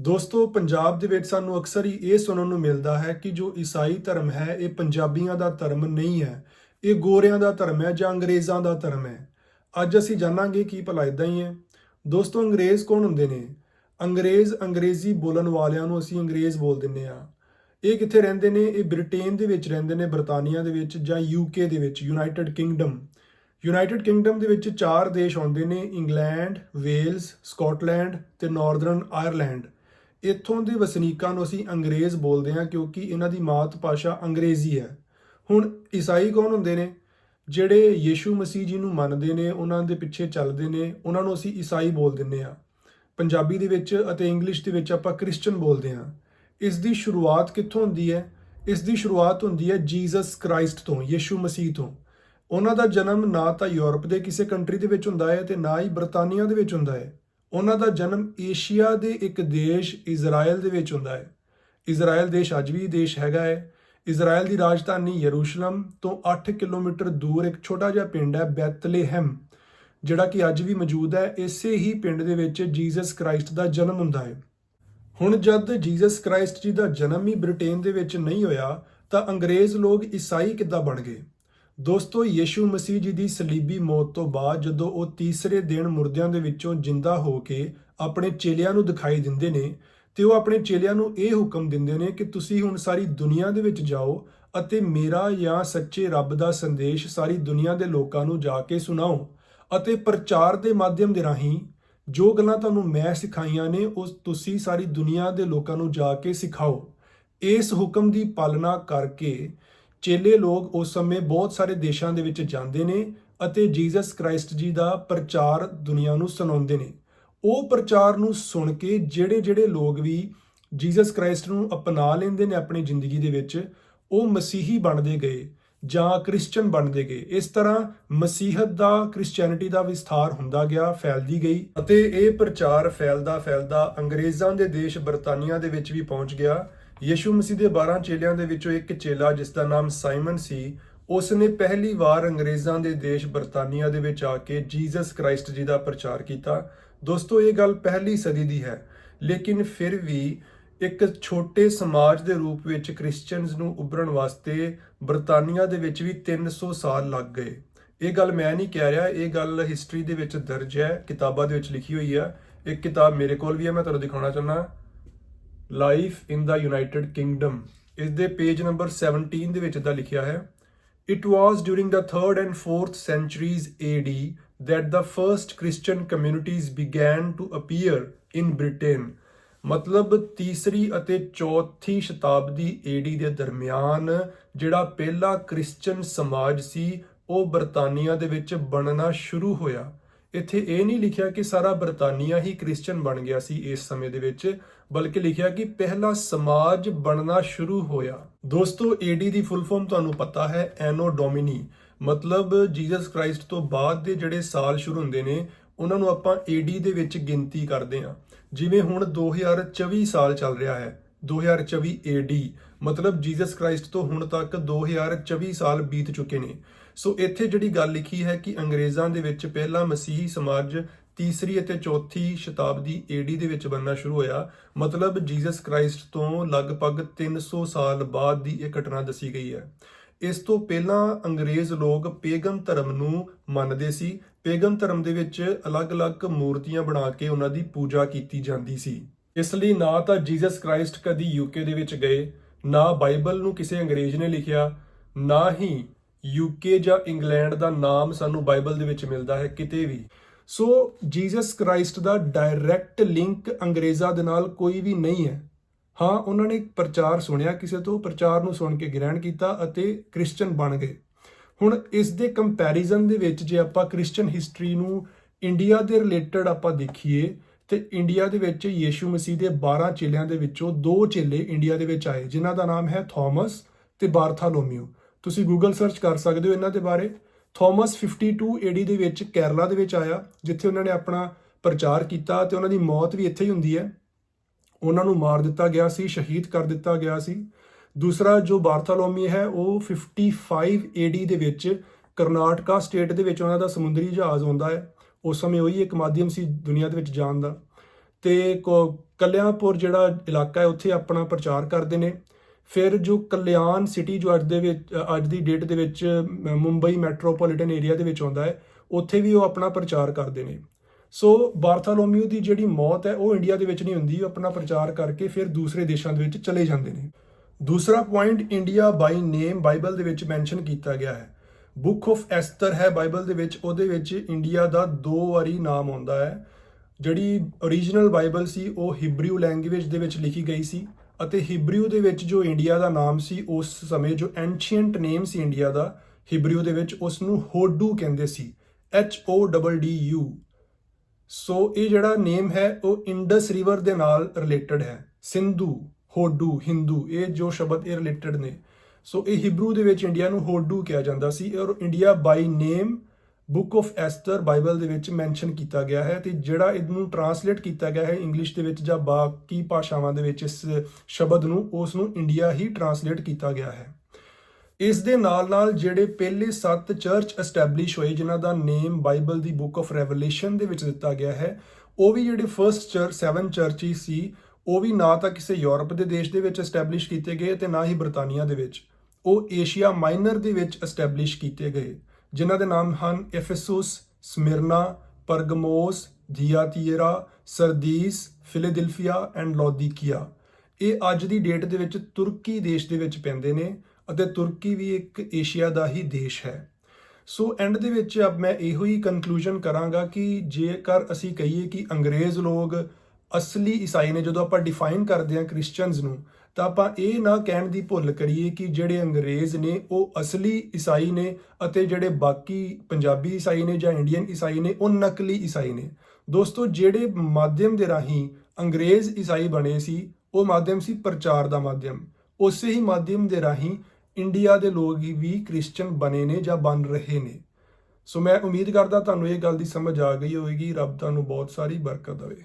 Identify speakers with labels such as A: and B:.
A: ਦੋਸਤੋ, ਪੰਜਾਬ ਦੇ ਵਿੱਚ ਸਾਨੂੰ ਅਕਸਰ ਹੀ ਇਹ ਸੁਣਨ ਨੂੰ ਮਿਲਦਾ ਹੈ ਕਿ ਜੋ ਈਸਾਈ ਧਰਮ ਹੈ, ਇਹ ਪੰਜਾਬੀਆਂ ਦਾ ਧਰਮ ਨਹੀਂ ਹੈ। ਇਹ ਗੋਰਿਆਂ ਦਾ ਧਰਮ ਹੈ ਜਾਂ ਅੰਗਰੇਜ਼ਾਂ ਦਾ ਧਰਮ ਹੈ? ਅੱਜ ਅਸੀਂ ਜਾਣਾਂਗੇ ਕੀ ਭਲਾ ਇਦਾਂ ਹੀ ਹੈ। ਦੋਸਤੋ, ਅੰਗਰੇਜ਼ ਕੌਣ ਹੁੰਦੇ ਨੇ? ਅੰਗਰੇਜ਼, ਅੰਗਰੇਜ਼ੀ ਬੋਲਣ ਵਾਲਿਆਂ ਨੂੰ ਅਸੀਂ ਅੰਗਰੇਜ਼ ਬੋਲ ਦਿੰਦੇ ਆ ਇਹ ਕਿੱਥੇ ਰਹਿੰਦੇ ਨੇ? ਇਹ ਬ੍ਰਿਟੇਨ ਦੇ ਵਿੱਚ ਰਹਿੰਦੇ ਨੇ, ਬਰਤਾਨੀਆ ਦੇ ਵਿੱਚ ਜਾਂ ਯੂਕੇ ਦੇ ਵਿੱਚ, ਯੂਨਾਈਟਿਡ ਕਿੰਗਡਮ। ਯੂਨਾਈਟਿਡ ਕਿੰਗਡਮ ਦੇ ਵਿੱਚ ਚਾਰ ਦੇਸ਼ ਆਉਂਦੇ ਨੇ, ਇੰਗਲੈਂਡ, ਵੇਲਸ, ਸਕਾਟਲੈਂਡ ਤੇ ਨਾਰਦਰਨ ਆਇਰਲੈਂਡ। ਇੱਥੋਂ ਦੇ ਵਸਨੀਕਾਂ ਨੂੰ ਅਸੀਂ ਅੰਗਰੇਜ਼ ਬੋਲਦੇ ਹਾਂ ਕਿਉਂਕਿ ਇਹਨਾਂ ਦੀ ਮਾਤ ਭਾਸ਼ਾ ਅੰਗਰੇਜ਼ੀ ਹੈ। ਹੁਣ ਈਸਾਈ ਕੌਣ ਹੁੰਦੇ ਨੇ? ਜਿਹੜੇ ਯੀਸ਼ੂ ਮਸੀਹ ਜੀ ਨੂੰ ਮੰਨਦੇ ਨੇ, ਉਹਨਾਂ ਦੇ ਪਿੱਛੇ ਚੱਲਦੇ ਨੇ, ਉਹਨਾਂ ਨੂੰ ਅਸੀਂ ਈਸਾਈ ਬੋਲ ਦਿੰਦੇ ਆ ਪੰਜਾਬੀ ਦੇ ਵਿੱਚ ਅਤੇ ਇੰਗਲਿਸ਼ ਦੇ ਵਿੱਚ ਆਪਾਂ ਕ੍ਰਿਸਚੀਅਨ ਬੋਲਦੇ ਹਾਂ। ਇਸ ਦੀ ਸ਼ੁਰੂਆਤ ਕਿੱਥੋਂ ਹੁੰਦੀ ਹੈ? ਇਸ ਦੀ ਸ਼ੁਰੂਆਤ ਹੁੰਦੀ ਹੈ ਜੀਸਸ ਕ੍ਰਾਈਸਟ ਤੋਂ, ਯੀਸ਼ੂ ਮਸੀਹ ਤੋਂ। ਉਹਨਾਂ ਦਾ ਜਨਮ ਨਾ ਤਾਂ ਯੂਰਪ ਦੇ ਕਿਸੇ ਕੰਟਰੀ ਦੇ ਵਿੱਚ ਹੁੰਦਾ ਹੈ ਤੇ ਨਾ ਹੀ ਬਰਤਾਨੀਆ ਦੇ ਵਿੱਚ ਹੁੰਦਾ ਹੈ। ਉਹਨਾਂ ਦਾ ਜਨਮ ਏਸ਼ੀਆ ਦੇ ਇੱਕ ਦੇਸ਼ ਇਜ਼ਰਾਈਲ ਦੇ ਵਿੱਚ ਹੁੰਦਾ ਹੈ। ਇਜ਼ਰਾਈਲ ਦੇਸ਼ ਅੱਜ ਵੀ ਦੇਸ਼ ਹੈਗਾ ਹੈ। ਇਜ਼ਰਾਈਲ ਦੀ ਰਾਜਧਾਨੀ ਯਰੂਸ਼ਲਮ ਤੋਂ 8 ਕਿਲੋਮੀਟਰ ਦੂਰ ਇੱਕ ਛੋਟਾ ਜਿਹਾ ਪਿੰਡ ਹੈ ਬੈਤਲੇਹਮ ਜਿਹੜਾ ਕਿ ਅੱਜ ਵੀ ਮੌਜੂਦ ਹੈ। ਇਸੇ ਹੀ ਪਿੰਡ ਦੇ ਵਿੱਚ ਜੀਸਸ ਕ੍ਰਾਈਸਟ ਦਾ ਜਨਮ ਹੁੰਦਾ ਹੈ। ਹੁਣ ਜਦ ਜੀਸਸ ਕ੍ਰਾਈਸਟ ਜੀ ਦਾ ਜਨਮ ਹੀ ਬ੍ਰਿਟੇਨ ਦੇ ਵਿੱਚ ਨਹੀਂ ਹੋਇਆ, ਤਾਂ ਅੰਗਰੇਜ਼ ਲੋਕ ਈਸਾਈ ਕਿੱਦਾਂ ਬਣ ਗਏ? ਦੋਸਤੋ, ਯੀਸ਼ੂ ਮਸੀਹ ਜੀ ਦੀ ਸਲੀਬੀ ਮੌਤ ਤੋਂ ਬਾਅਦ ਜਦੋਂ ਉਹ ਤੀਸਰੇ ਦਿਨ ਮੁਰਦਿਆਂ ਦੇ ਵਿੱਚੋਂ ਜਿੰਦਾ ਹੋ ਕੇ ਆਪਣੇ ਚੇਲਿਆਂ ਨੂੰ ਦਿਖਾਈ ਦਿੰਦੇ ਨੇ ਤੇ ਉਹ ਆਪਣੇ ਚੇਲਿਆਂ ਨੂੰ ਇਹ ਹੁਕਮ ਦਿੰਦੇ ਨੇ ਕਿ ਤੁਸੀਂ ਹੁਣ ਸਾਰੀ ਦੁਨੀਆ ਦੇ ਵਿੱਚ ਜਾਓ ਅਤੇ ਮੇਰਾ ਜਾਂ ਸੱਚੇ ਰੱਬ ਦਾ ਸੰਦੇਸ਼ ਸਾਰੀ ਦੁਨੀਆ ਦੇ ਲੋਕਾਂ ਨੂੰ ਜਾ ਕੇ ਸੁਣਾਓ ਅਤੇ ਪ੍ਰਚਾਰ ਦੇ ਮਾਧਿਅਮ ਦੇ ਰਾਹੀਂ ਜੋ ਗੱਲਾਂ ਤੁਹਾਨੂੰ ਮੈਂ ਸਿਖਾਈਆਂ ਨੇ ਉਹ ਤੁਸੀਂ ਸਾਰੀ ਦੁਨੀਆ ਦੇ ਲੋਕਾਂ ਨੂੰ ਜਾ ਕੇ ਸਿਖਾਓ। ਇਸ ਹੁਕਮ ਦੀ ਪਾਲਣਾ ਕਰਕੇ ਚੇਲੇ ਲੋਕ ਉਸ ਸਮੇਂ ਬਹੁਤ ਸਾਰੇ ਦੇਸ਼ਾਂ ਦੇ ਵਿੱਚ ਜਾਂਦੇ ਨੇ ਅਤੇ ਜੀਸਸ ਕ੍ਰਾਈਸਟ ਜੀ ਦਾ ਪ੍ਰਚਾਰ ਦੁਨੀਆ ਨੂੰ ਸੁਣਾਉਂਦੇ ਨੇ। ਉਹ ਪ੍ਰਚਾਰ ਨੂੰ ਸੁਣ ਕੇ ਜਿਹੜੇ ਜਿਹੜੇ ਲੋਕ ਵੀ ਜੀਸਸ ਕ੍ਰਾਈਸਟ ਨੂੰ ਅਪਣਾ ਲੈਂਦੇ ਨੇ ਆਪਣੀ ਜ਼ਿੰਦਗੀ ਦੇ ਵਿੱਚ, ਉਹ ਮਸੀਹੀ ਬਣਦੇ ਗਏ ਜਾਂ ਕ੍ਰਿਸਚੀਅਨ ਬਣਦੇ ਗਏ। ਇਸ ਤਰ੍ਹਾਂ ਮਸੀਹਤ ਦਾ ਕ੍ਰਿਸਚੀਅਨਿਟੀ ਦਾ ਵਿਸਥਾਰ ਹੁੰਦਾ ਗਿਆ, ਫੈਲਦੀ ਗਈ ਅਤੇ ਇਹ ਪ੍ਰਚਾਰ ਫੈਲਦਾ ਫੈਲਦਾ ਅੰਗਰੇਜ਼ਾਂ ਦੇ ਦੇਸ਼ ਬਰਤਾਨੀਆ ਦੇ ਵਿੱਚ ਵੀ ਪਹੁੰਚ ਗਿਆ ਯੀਸ਼ੂ ਮਸੀਹ ਦੇ 12 ਚੇਲਿਆਂ ਦੇ ਵਿੱਚੋਂ ਇੱਕ ਚੇਲਾ, ਜਿਸ ਦਾ ਨਾਮ ਸਾਈਮਨ ਸੀ ਉਸ ਨੇ ਪਹਿਲੀ ਵਾਰ ਅੰਗਰੇਜ਼ਾਂ ਦੇ ਦੇਸ਼ ਬਰਤਾਨੀਆ ਦੇ ਵਿੱਚ ਆ ਕੇ ਜੀਸਸ ਕ੍ਰਾਈਸਟ ਜੀ ਦਾ ਪ੍ਰਚਾਰ ਕੀਤਾ। ਦੋਸਤੋ, ਇਹ ਗੱਲ ਪਹਿਲੀ ਸਦੀ ਦੀ ਹੈ, ਲੇਕਿਨ ਫਿਰ ਵੀ ਇੱਕ ਛੋਟੇ ਸਮਾਜ ਦੇ ਰੂਪ ਵਿੱਚ ਕ੍ਰਿਸਚੀਅਨਸ ਨੂੰ ਉੱਭਰਨ ਵਾਸਤੇ ਬਰਤਾਨੀਆ ਦੇ ਵਿੱਚ ਵੀ 300 ਸਾਲ ਲੱਗ ਗਏ। ਇਹ ਗੱਲ ਮੈਂ ਨਹੀਂ ਕਹਿ ਰਿਹਾ, ਇਹ ਗੱਲ ਹਿਸਟਰੀ ਦੇ ਵਿੱਚ ਦਰਜ ਹੈ, ਕਿਤਾਬਾਂ ਦੇ ਵਿੱਚ ਲਿਖੀ ਹੋਈ ਹੈ। ਇੱਕ ਕਿਤਾਬ ਮੇਰੇ ਕੋਲ ਵੀ ਹੈ, ਮੈਂ ਤੁਹਾਨੂੰ ਦਿਖਾਉਣਾ ਚਾਹੁੰਦਾ। Life in the United Kingdom ਇਸ ਦੇ ਪੇਜ ਨੰਬਰ 17 ਦੇ ਵਿੱਚ ਦਾ ਲਿਖਿਆ ਹੈ। It was during the 3rd and 4th centuries AD that the first Christian communities began to appear in Britain. ਮਤਲਬ ਤੀਸਰੀ ਅਤੇ ਚੌਥੀ ਸ਼ਤਾਬਦੀ ਏਡੀ ਦੇ ਦਰਮਿਆਨ ਜਿਹੜਾ ਪਹਿਲਾ ਕ੍ਰਿਸਚੀਅਨ ਸਮਾਜ ਸੀ, ਉਹ ਬਰਤਾਨੀਆ ਦੇ ਵਿੱਚ ਬਣਨਾ ਸ਼ੁਰੂ ਹੋਇਆ। ਇੱਥੇ ਇਹ ਨਹੀਂ ਲਿਖਿਆ ਕਿ ਸਾਰਾ ਬਰਤਾਨੀਆ ਹੀ ਕ੍ਰਿਸਚੀਅਨ ਬਣ ਗਿਆ ਸੀ ਇਸ ਸਮੇਂ ਦੇ ਵਿੱਚ, ਬਲਕਿ ਲਿਖਿਆ ਕਿ ਪਹਿਲਾ ਸਮਾਜ ਬਣਨਾ ਸ਼ੁਰੂ ਹੋਇਆ। ਦੋਸਤੋ, ਏਡੀ ਦੀ ਫੁੱਲ ਫਾਰਮ ਤੁਹਾਨੂੰ ਪਤਾ ਹੈ, ਐਨੋ ਡੋਮਿਨੀ। ਮਤਲਬ, ਜੀਸਸ ਕ੍ਰਾਈਸਟ ਤੋਂ ਬਾਅਦ ਦੇ ਜਿਹੜੇ ਸਾਲ ਸ਼ੁਰੂ ਹੁੰਦੇ ਨੇ, ਉਹਨਾਂ ਨੂੰ ਆਪਾਂ ਏਡੀ ਦੇ ਵਿੱਚ ਗਿਣਤੀ ਕਰਦੇ ਹਾਂ। ਜਿਵੇਂ ਹੁਣ 2024 ਸਾਲ ਚੱਲ ਰਿਹਾ ਹੈ 2024 ਏਡੀ। ਮਤਲਬ, ਜੀਸਸ ਕ੍ਰਾਈਸਟ ਤੋਂ ਹੁਣ ਤੱਕ 2024 ਸਾਲ ਬੀਤ ਚੁੱਕੇ ਨੇ। ਸੋ ਇੱਥੇ ਜਿਹੜੀ ਗੱਲ ਲਿਖੀ ਹੈ ਕਿ ਅੰਗਰੇਜ਼ਾਂ ਦੇ ਵਿੱਚ ਪਹਿਲਾ ਮਸੀਹੀ ਸਮਾਜ ਤੀਸਰੀ ਅਤੇ ਚੌਥੀ ਸ਼ਤਾਬਦੀ ਏਡੀ ਦੇ ਵਿੱਚ ਬਣਨਾ ਸ਼ੁਰੂ ਹੋਇਆ। ਮਤਲਬ ਜੀਸਸ ਕ੍ਰਾਈਸਟ ਤੋਂ ਲਗਭਗ 300 ਸਾਲ ਬਾਅਦ ਦੀ ਇਹ ਘਟਨਾ ਦੱਸੀ ਗਈ ਹੈ। ਇਸ ਤੋਂ ਪਹਿਲਾਂ ਅੰਗਰੇਜ਼ ਲੋਕ ਪੇਗਨ ਧਰਮ ਨੂੰ ਮੰਨਦੇ ਸੀ। ਪੇਗਨ ਧਰਮ ਦੇ ਵਿੱਚ ਅਲੱਗ-ਅਲੱਗ ਮੂਰਤੀਆਂ ਬਣਾ ਕੇ ਉਹਨਾਂ ਦੀ ਪੂਜਾ ਕੀਤੀ ਜਾਂਦੀ ਸੀ। ਇਸ ਲਈ ਨਾ ਤਾਂ ਜੀਸਸ ਕ੍ਰਾਈਸਟ ਕਦੀ ਯੂਕੇ ਦੇ ਵਿੱਚ ਗਏ, ਨਾ ਬਾਈਬਲ ਨੂੰ ਕਿਸੇ ਅੰਗਰੇਜ਼ ਨੇ ਲਿਖਿਆ, ਨਾ ਹੀ ਯੂਕੇ ਜਾਂ ਇੰਗਲੈਂਡ ਦਾ ਨਾਮ ਸਾਨੂੰ ਬਾਈਬਲ ਦੇ ਵਿੱਚ ਮਿਲਦਾ ਹੈ ਕਿਤੇ ਵੀ। ਸੋ ਜੀਸਸ ਕ੍ਰਾਈਸਟ ਦਾ ਡਾਇਰੈਕਟ ਲਿੰਕ ਅੰਗਰੇਜ਼ਾਂ ਦੇ ਨਾਲ ਕੋਈ ਵੀ ਨਹੀਂ ਹੈ। ਹਾਂ, ਉਹਨਾਂ ਨੇ ਪ੍ਰਚਾਰ ਸੁਣਿਆ ਕਿਸੇ ਤੋਂ, ਪ੍ਰਚਾਰ ਨੂੰ ਸੁਣ ਕੇ ਗ੍ਰਹਿਣ ਕੀਤਾ ਅਤੇ ਕ੍ਰਿਸਚੀਅਨ ਬਣ ਗਏ। ਹੁਣ ਇਸ ਦੇ ਕੰਪੈਰੀਜ਼ਨ ਦੇ ਵਿੱਚ ਜੇ ਆਪਾਂ ਕ੍ਰਿਸਚੀਅਨ ਹਿਸਟਰੀ ਨੂੰ ਇੰਡੀਆ ਦੇ ਰਿਲੇਟਡ ਆਪਾਂ ਦੇਖੀਏ, ਤੇ ਇੰਡੀਆ ਦੇ ਵਿੱਚ ਯੀਸ਼ੂ ਮਸੀਹ ਦੇ 12 ਚੇਲਿਆਂ ਦੇ ਵਿੱਚੋਂ ਦੋ ਚੇਲੇ ਇੰਡੀਆ ਦੇ ਵਿੱਚ ਆਏ, ਜਿਨ੍ਹਾਂ ਦਾ ਨਾਮ ਹੈ ਥਾਮਸ ਤੇ ਬਾਰਥਾਲੋਮਿਓ ਤੁਸੀਂ ਗੂਗਲ ਸਰਚ ਕਰ ਸਕਦੇ ਹੋ ਇਹਨਾਂ ਦੇ ਬਾਰੇ। ਥਾਮਸ 52 ਏਡੀ ਦੇ ਵਿੱਚ ਕੇਰਲਾ ਦੇ ਵਿੱਚ ਆਇਆ, ਜਿੱਥੇ ਉਹਨਾਂ ਨੇ ਆਪਣਾ ਪ੍ਰਚਾਰ ਕੀਤਾ ਤੇ ਉਹਨਾਂ ਦੀ ਮੌਤ ਵੀ ਇੱਥੇ ਹੀ ਹੁੰਦੀ ਹੈ। ਉਹਨਾਂ ਨੂੰ ਮਾਰ ਦਿੱਤਾ ਗਿਆ ਸੀ, ਸ਼ਹੀਦ ਕਰ ਦਿੱਤਾ ਗਿਆ ਸੀ। ਦੂਸਰਾ ਜੋ ਬਾਰਥੋਲੋਮੀ ਹੈ, ਉਹ 55 ਏਡੀ ਦੇ ਵਿੱਚ ਕਰਨਾਟਕਾ ਸਟੇਟ ਦੇ ਵਿੱਚ ਉਹਨਾਂ ਦਾ ਸਮੁੰਦਰੀ ਜਹਾਜ਼ ਆਉਂਦਾ ਹੈ। ਉਸ ਸਮੇਂ ਉਹੀ ਇੱਕ ਮਾਧਿਅਮ ਸੀ ਦੁਨੀਆ ਦੇ ਵਿੱਚ ਜਾਣ ਦਾ। ਤੇ ਕੋ- ਕਲਿਆਣਪੁਰ ਜਿਹੜਾ ਇਲਾਕਾ ਹੈ, ਉੱਥੇ ਆਪਣਾ ਪ੍ਰਚਾਰ ਕਰਦੇ ਨੇ। ਫਿਰ ਜੋ ਕਲਿਆਣ ਸਿਟੀ ਜੋ ਅੱਜ ਦੇ ਵਿੱਚ ਅੱਜ ਦੀ ਡੇਟ ਦੇ ਵਿੱਚ ਮੁੰਬਈ ਮੈਟਰੋਪੋਲੀਟਨ ਏਰੀਆ ਦੇ ਵਿੱਚ ਆਉਂਦਾ ਹੈ, ਉੱਥੇ ਵੀ ਉਹ ਆਪਣਾ ਪ੍ਰਚਾਰ ਕਰਦੇ ਨੇ। ਸੋ ਬਾਰਥੋਲੋਮਿਓ ਦੀ ਜਿਹੜੀ ਮੌਤ ਹੈ, ਉਹ ਇੰਡੀਆ ਦੇ ਵਿੱਚ ਨਹੀਂ ਹੁੰਦੀ, ਉਹ ਆਪਣਾ ਪ੍ਰਚਾਰ ਕਰਕੇ ਫਿਰ ਦੂਸਰੇ ਦੇਸ਼ਾਂ ਦੇ ਵਿੱਚ ਚਲੇ ਜਾਂਦੇ ਨੇ। ਦੂਸਰਾ point India by name Bible ਦੇ ਵਿੱਚ ਮੈਂਸ਼ਨ ਕੀਤਾ ਗਿਆ ਹੈ। ਬੁੱਕ ਆਫ ਐਸਤਰ ਹੈ ਬਾਈਬਲ ਦੇ ਵਿੱਚ, ਉਹਦੇ ਵਿੱਚ ਇੰਡੀਆ ਦਾ ਦੋ ਵਾਰੀ ਨਾਮ ਆਉਂਦਾ ਹੈ। ਜਿਹੜੀ origignal ਬਾਈਬਲ ਸੀ, ਉਹ ਹਿਬਰੂ ਲੈਂਗੁਏਜ ਦੇ ਵਿੱਚ ਲਿਖੀ ਗਈ ਸੀ। ਅਤੇ ਹਿਬਰੂ ਦੇ ਵਿੱਚ ਜੋ ਇੰਡੀਆ ਦਾ ਨਾਮ ਸੀ, ਉਸ ਸਮੇਂ ਜੋ ਐਂਸ਼ੀਅੰਟ ਨੇਮ ਸੀ ਇੰਡੀਆ ਦਾ ਹਿਬਰੂ ਦੇ ਵਿੱਚ ਉਸ ਨੂੰ ਹੋਡੂ ਕਹਿੰਦੇ ਸੀ H O D D U ਸੋ ਇਹ ਜਿਹੜਾ ਨੇਮ ਹੈ, ਉਹ ਇੰਡਸ ਰਿਵਰ ਦੇ ਨਾਲ ਰਿਲੇਟਡ ਹੈ ਸਿੰਧੂ ਹੋਡੂ ਹਿੰਦੂ ਇਹ ਜੋ ਸ਼ਬਦ ਇਹ ਰਿਲੇਟਡ ਨੇ। ਸੋ ਇਹ ਹਿਬਰੂ ਦੇ ਵਿੱਚ ਇੰਡੀਆ ਨੂੰ ਹੋਡੂ ਕਿਹਾ ਜਾਂਦਾ ਸੀ ਔਰ India by name book of Esther Bible ਦੇ ਵਿੱਚ ਮੈਂਸ਼ਨ ਕੀਤਾ ਗਿਆ ਹੈ ਤੇ ਜਿਹੜਾ ਇਹਨੂੰ ਟਰਾਂਸਲੇਟ ਕੀਤਾ ਗਿਆ ਹੈ ਇੰਗਲਿਸ਼ ਦੇ ਵਿੱਚ ਜਾਂ ਬਾਕੀ ਭਾਸ਼ਾਵਾਂ ਦੇ ਵਿੱਚ ਇਸ ਸ਼ਬਦ ਨੂੰ, ਉਸ ਨੂੰ ਇੰਡੀਆ ਹੀ ਟਰਾਂਸਲੇਟ ਕੀਤਾ ਗਿਆ ਹੈ। ਇਸ ਦੇ ਨਾਲ ਨਾਲ ਜਿਹੜੇ ਪਹਿਲੇ ਸੱਤ ਚਰਚ ਐਸਟੈਬਲਿਸ਼ ਹੋਏ, ਜਿਨ੍ਹਾਂ ਦਾ ਨੇਮ ਬਾਈਬਲ ਦੀ ਬੁੱਕ ਆਫ ਰੈਵਲੇਸ਼ਨ ਦੇ ਵਿੱਚ ਦਿੱਤਾ ਗਿਆ ਹੈ, ਉਹ ਵੀ ਜਿਹੜੇ ਫਰਸਟ ਚਰਚ ਸੈਵਨ ਚਰਚੀ ਸੀ, ਉਹ ਵੀ ਨਾ ਤਾਂ ਕਿਸੇ ਯੂਰਪ ਦੇ ਦੇਸ਼ ਦੇ ਵਿੱਚ ਐਸਟੈਬਲਿਸ਼ ਕੀਤੇ ਗਏ ਤੇ ਨਾ ਹੀ ਬਰਤਾਨੀਆ ਦੇ ਵਿੱਚ। ਉਹ ਏਸ਼ੀਆ ਮਾਈਨਰ ਦੇ ਵਿੱਚ ਐਸਟੈਬਲਿਸ਼ ਕੀਤੇ ਗਏ। ਜਿਨ੍ਹਾਂ ਦੇ ਨਾਮ ਹਨ ਐਫੈਸੁਸ ਸਮਿਰਨਾ ਪਰਗਮੋਸ ਥੀਆਤੀਰਾ ਸਰਦੀਸ ਫਿਲੇਡੈਲਫੀਆ ਐਂਡ ਲੌਦੀਕੀਆ ਇਹ ਅੱਜ ਦੀ ਡੇਟ ਦੇ ਵਿੱਚ ਤੁਰਕੀ ਦੇਸ਼ ਦੇ ਵਿੱਚ ਪੈਂਦੇ ਨੇ ਅਤੇ ਤੁਰਕੀ ਵੀ ਇੱਕ ਏਸ਼ੀਆ ਦਾ ਹੀ ਦੇਸ਼ ਹੈ। ਸੋ ਐਂਡ ਦੇ ਵਿੱਚ ਅਬ ਮੈਂ ਇਹੋ ਹੀ ਕਨਕਲੂਜਨ ਕਰਾਂਗਾ ਕਿ ਜੇਕਰ ਅਸੀਂ ਕਹੀਏ ਕਿ ਅੰਗਰੇਜ਼ ਲੋਕ ਅਸਲੀ ਈਸਾਈ ਨੇ ਜਦੋਂ ਆਪਾਂ ਡਿਫਾਈਨ ਕਰਦੇ ਹਾਂ ਕ੍ਰਿਸਚੀਅਨਸ ਨੂੰ ਤਾਂ ਆਪਾਂ ਇਹ ਨਾ ਕਹਿਣ ਦੀ ਭੁੱਲ ਕਰੀਏ ਕਿ ਜਿਹੜੇ ਅੰਗਰੇਜ਼ ਨੇ, ਉਹ ਅਸਲੀ ਈਸਾਈ ਨੇ ਅਤੇ ਜਿਹੜੇ ਬਾਕੀ ਪੰਜਾਬੀ ਈਸਾਈ ਨੇ ਜਾਂ ਇੰਡੀਅਨ ਈਸਾਈ ਨੇ, ਉਹ ਨਕਲੀ ਈਸਾਈ ਨੇ। ਦੋਸਤੋ, ਜਿਹੜੇ ਮਾਧਿਅਮ ਦੇ ਰਾਹੀਂ ਅੰਗਰੇਜ਼ ਈਸਾਈ ਬਣੇ ਸੀ, ਉਹ ਮਾਧਿਅਮ ਸੀ ਪ੍ਰਚਾਰ ਦਾ ਮਾਧਿਅਮ। ਉਸੇ ਹੀ ਮਾਧਿਅਮ ਦੇ ਰਾਹੀਂ ਇੰਡੀਆ ਦੇ ਲੋਕ ਵੀ ਕ੍ਰਿਸਚੀਅਨ ਬਣੇ ਨੇ ਜਾਂ ਬਣ ਰਹੇ ਨੇ। ਸੋ ਮੈਂ ਉਮੀਦ ਕਰਦਾ ਤੁਹਾਨੂੰ ਇਹ ਗੱਲ ਦੀ ਸਮਝ ਆ ਗਈ ਹੋਵੇਗੀ। ਰੱਬ ਤੁਹਾਨੂੰ ਬਹੁਤ ਸਾਰੀ ਬਰਕਤ ਦੇਵੇ।